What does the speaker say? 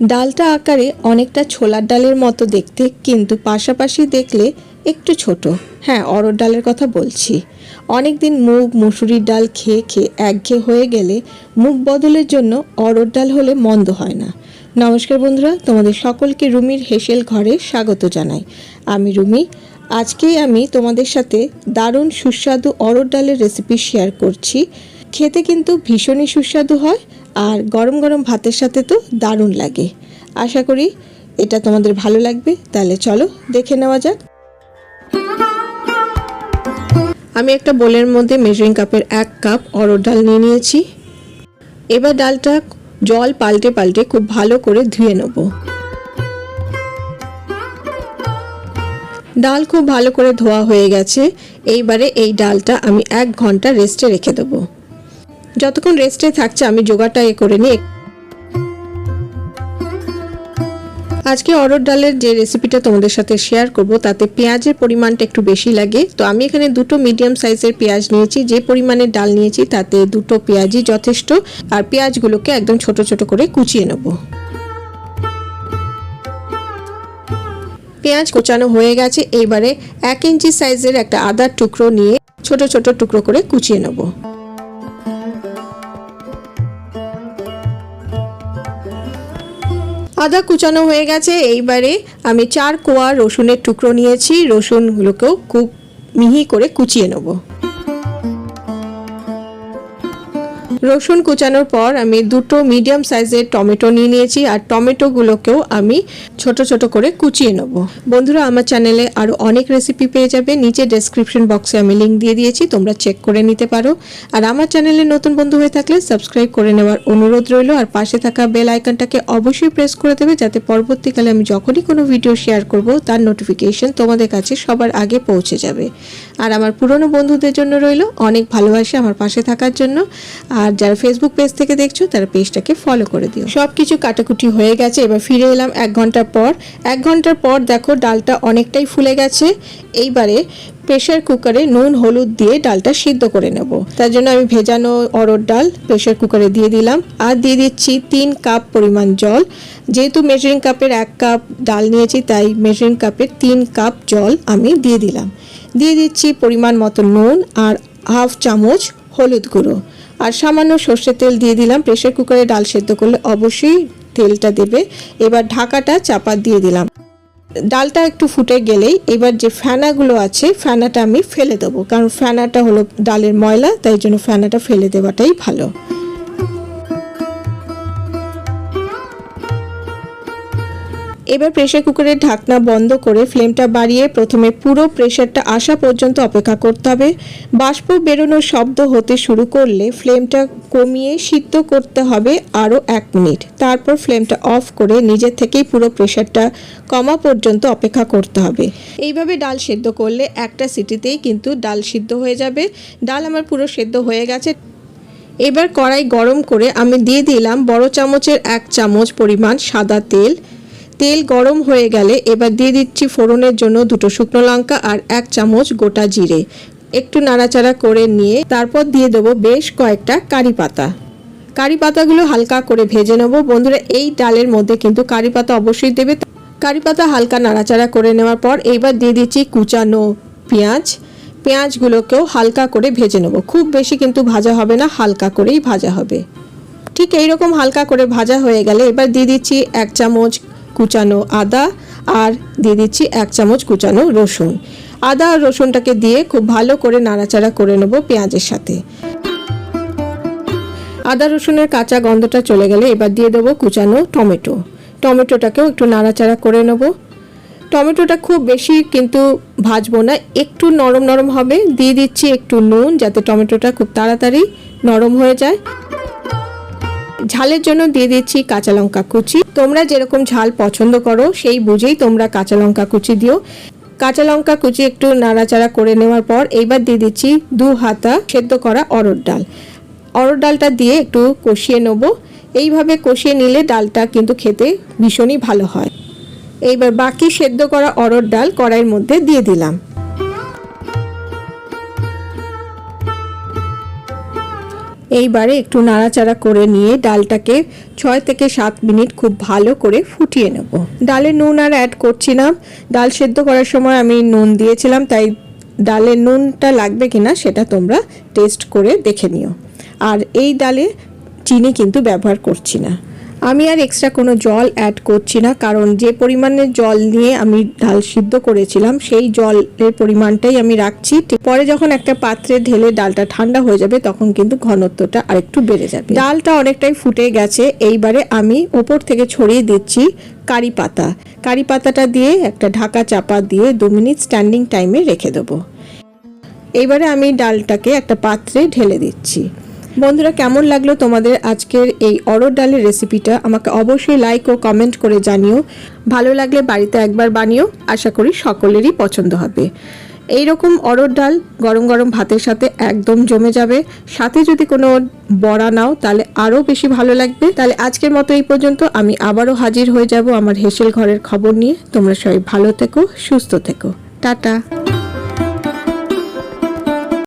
ডালটা আকারে অনেকটা ছোলার ডালের মতো দেখতে, কিন্তু পাশাপাশি দেখলে একটু ছোট। হ্যাঁ অরড় ডালের কথা বলছি। অনেক দিন মুগ, মুসুরির ডাল খেয়ে খেয়ে একঘেয়ে হয়ে গেলে মুগ বদলের জন্য অরড় ডাল হলে মন্দ হয় না। নমস্কার বন্ধুরা, তোমাদের সকলকে রুমির হেসেল ঘরে স্বাগত জানাই। আমি রুমি, আজকেই আমি তোমাদের সাথে দারুণ সুস্বাদু অরড় ডালের রেসিপি শেয়ার করছি। খেতে কিন্তু ভীষণই সুস্বাদু হয় আর গরম গরম ভাতের সাথে তো দারুণ লাগে। আশা করি এটা তোমাদের ভালো লাগবে। তাহলে চলো দেখে নেওয়া যাক। আমি একটা বোলের মধ্যে মেজারিং কাপের এক কাপ অরড় ডাল নিয়ে নিয়েছি। এবার ডালটা জল পাল্টে পাল্টে খুব ভালো করে ধুয়ে নেব। ডাল খুব ভালো করে ধোয়া হয়ে গেছে। এইবারে এই ডালটা আমি এক ঘণ্টা রেস্টে রেখে দেবো। যতক্ষণ রেস্টে থাকছে, আমি যোগাটা এ করে নিই। আজকে অরড় ডালের যে রেসিপিটা তোমাদের সাথে শেয়ার করব, তাতে পেঁয়াজের পরিমাণটা একটু বেশি লাগে। তো আমি এখানে দুটো মিডিয়াম সাইজের পেঁয়াজ নিয়েছি, যে পরিমাণে ডাল নিয়েছি, তাতে দুটো পেঁয়াজই যথেষ্ট। আর পেঁয়াজগুলোকে একদম ছোট ছোট করে কুচিয়ে নেব। পেঁয়াজ কোচানো হয়ে গেছে এইবারে এক ইঞ্চি সাইজের একটা আদার টুকরো নিয়ে ছোট ছোট টুকরো করে কুচিয়ে নেব। আদা কুচানো হয়ে গেছে। এইবারে আমি চার কোয়া রসুনের টুকরো নিয়েছি। রসুনগুলোকেও খুব মিহি করে কুচিয়ে নেব। রসুন কুচানোর পর আমি দুটো মিডিয়াম সাইজের টমেটো নিয়ে নিয়েছি, আর টমেটোগুলোকেও আমি ছোট ছোট করে কুচিয়ে নেব। বন্ধুরা, আমার চ্যানেলে আরও অনেক রেসিপি পেয়ে যাবে। নিচে ডেসক্রিপশন বক্সে আমি লিঙ্ক দিয়ে দিয়েছি, তোমরা চেক করে নিতে পারো। আর আমার চ্যানেলে নতুন বন্ধু হয়ে থাকলে সাবস্ক্রাইব করে নেওয়ার অনুরোধ রইল, আর পাশে থাকা বেল আইকনটাকে অবশ্যই প্রেস করে দেবে, যাতে পরবর্তীকালে আমি যখনই কোনো ভিডিও শেয়ার করব, তার নোটিফিকেশন তোমাদের কাছে সবার আগে পৌঁছে যাবে। আর আমার পুরনো বন্ধুদের জন্য রইল অনেক ভালোবাসে আমার পাশে থাকার জন্য। আর যারা ফেসবুক পেজ থেকে দেখছ, তারা পেজটাকে ফলো করে দিও। সব কিছু কাটাকুটি হয়ে গেছে, এবার ফিরে এলাম এক ঘণ্টার পর। এক ঘণ্টার পর দেখো ডালটা অনেকটাই ফুলে গেছে, এইবারে প্রেশার কুকারে নুন, হলুদ দিয়ে ডালটা সিদ্ধ করে নেব। তার জন্য আমি ভেজানো অরড় ডাল প্রেশার কুকারে দিয়ে দিলাম, আর দিয়ে দিচ্ছি তিন কাপ পরিমাণ জল। যেহেতু মেজারিং কাপের এক কাপ ডাল নিয়েছি, তাই মেজারিং কাপের তিন কাপ জল আমি দিয়ে দিলাম। দিয়ে দিচ্ছি পরিমাণ মতো নুন আর হাফ চামচ হলুদ গুঁড়ো। আর সামান্য সর্ষের তেল দিয়ে দিলাম। প্রেশার কুকারে ডাল সেদ্ধ করলে অবশ্যই তেলটা দেবে। এবার ঢাকাটা চাপা দিয়ে দিলাম। ডালটা একটু ফুটে গেলেই এবার যে ফ্যানাগুলো আছে ফ্যানাটা আমি ফেলে দেবো। কারণ ফ্যানাটা হলো ডালের ময়লা, তাই জন্য ফ্যানাটা ফেলে দেওয়াটাই ভালো। এবার প্রেশার কুকারের ঢাকনা বন্ধ করে ফ্লেমটা বাড়িয়ে প্রথমে পুরো প্রেশারটা আসা পর্যন্ত অপেক্ষা করতে হবে। বাষ্প বেরোনোর শব্দ হতে শুরু করলে ফ্লেমটা কমিয়ে সিদ্ধ করতে হবে আরও এক মিনিট। তারপর ফ্লেমটা অফ করে নিজের থেকেই পুরো প্রেশারটা কমা পর্যন্ত অপেক্ষা করতে হবে। এইভাবে ডাল সেদ্ধ করলে একটা সিটিতেই কিন্তু ডাল সিদ্ধ হয়ে যাবে। ডাল আমার পুরো সেদ্ধ হয়ে গেছে। এবার কড়াই গরম করে আমি দিয়ে দিলাম বড় চামচের এক চামচ পরিমাণ সাদা তেল। তেল গরম হয়ে গেলে এবার দিয়ে দিচ্ছি ফোড়নের জন্য দুটো শুকনো লঙ্কা আর এক চামচ গোটা জিরে। একটু নাড়াচাড়া করে নিয়ে তারপর দিয়ে দেবো বেশ কয়েকটা কারি পাতা। কারি পাতাগুলো হালকা করে ভেজে নেব। বন্ধুরা, এই ডালের মধ্যে কিন্তু কারি পাতা অবশ্যই দেবে। কারি পাতা হালকা নাড়াচাড়া করে নেওয়ার পর এইবার দিয়ে দিচ্ছি কুচানো পেঁয়াজ। পেঁয়াজগুলোকেও হালকা করে ভেজে নেব। খুব বেশি কিন্তু ভাজা হবে না, হালকা করেই ভাজা হবে। ঠিক এইরকম হালকা করে ভাজা হয়ে গেলে এবার দিয়ে দিচ্ছি এক চামচ কুচানো আদা আর দিয়ে দিচ্ছি এক চামচ কুচানো রসুন। আদা আর রসুনটাকে দিয়ে খুব ভালো করে নাড়াচাড়া করে নেব পেঁয়াজের সাথে। আদা রসুনের কাঁচা গন্ধটা চলে গেলে এবার দিয়ে দেবো কুচানো টমেটো। টমেটোটাকেও একটু নাড়াচাড়া করে নেব। টমেটোটা খুব বেশি কিন্তু ভাজবো না, একটু নরম নরম হবে। দিয়ে দিচ্ছি একটু নুন যাতে টমেটোটা খুব তাড়াতাড়ি নরম হয়ে যায়। ঝালের জন্য দিয়ে দিচ্ছি কাঁচা লঙ্কা কুচি। তোমরা যেরকম ঝাল পছন্দ করো, সেই বুঝেই তোমরা কাঁচা লঙ্কা কুচি দিও। কাঁচা লঙ্কা কুচি একটু নাড়াচাড়া করে নেওয়ার পর এইবার দিয়ে দিচ্ছি দু হাতা সেদ্ধ করা অরড় ডাল। অরড় ডালটা দিয়ে একটু কষিয়ে নেব। এইভাবে কষিয়ে নিলে ডালটা কিন্তু খেতে ভীষণই ভালো হয়। এইবার বাকি সেদ্ধ করা অরড় ডাল কড়াইয়ের মধ্যে দিয়ে দিলাম। এইবারে একটু নাড়াচাড়া করে নিয়ে ডালটাকে ছয় থেকে সাত মিনিট খুব ভালো করে ফুটিয়ে নেব। ডালে নুন আর অ্যাড করছি না। ডাল সেদ্ধ করার সময় আমি নুন দিয়েছিলাম, তাই ডালে নুনটা লাগবে কিনা সেটা তোমরা টেস্ট করে দেখে নিও। আর এই ডালে চিনি কিন্তু ব্যবহার করছি না। আমি আর এক্সট্রা কোনো জল অ্যাড করছি না, কারণ যে পরিমাণে জল নিয়ে আমি ডাল সিদ্ধ করেছিলাম, সেই জলের পরিমাণটাই আমি রাখছি। পরে যখন একটা পাত্রে ঢেলে ডালটা ঠান্ডা হয়ে যাবে, তখন কিন্তু ঘনত্বটা আরেকটু বেড়ে যাবে। ডালটা অনেকটাই ফুটে গেছে, এইবারে আমি ওপর থেকে ছড়িয়ে দিচ্ছি কারি পাতা। কারি পাতাটা দিয়ে একটা ঢাকা চাপা দিয়ে দু মিনিট স্ট্যান্ডিং টাইমে রেখে দেবো। এইবারে আমি ডালটাকে একটা পাত্রে ঢেলে দিচ্ছি। বন্ধুরা, কেমন লাগল তোমাদের আজকের এই অরড় ডালের রেসিপিটা আমাকে অবশ্যই লাইক ও কমেন্ট করে জানিও। ভালো লাগলে বাড়িতে একবার বানিও। আশা করি সকলেরই পছন্দ হবে। এই রকম অরড় ডাল গরম গরম ভাতের সাথে একদম জমে যাবে। সাথে যদি কোনো বড়া নাও, তাহলে আরও বেশি ভালো লাগবে। তাহলে আজকের মতো এই পর্যন্ত। আমি আবারও হাজির হয়ে যাব আমার হেসেল ঘরের খবর নিয়ে। তোমরা সবাই ভালো থেকো, সুস্থ থেকো। টাটা।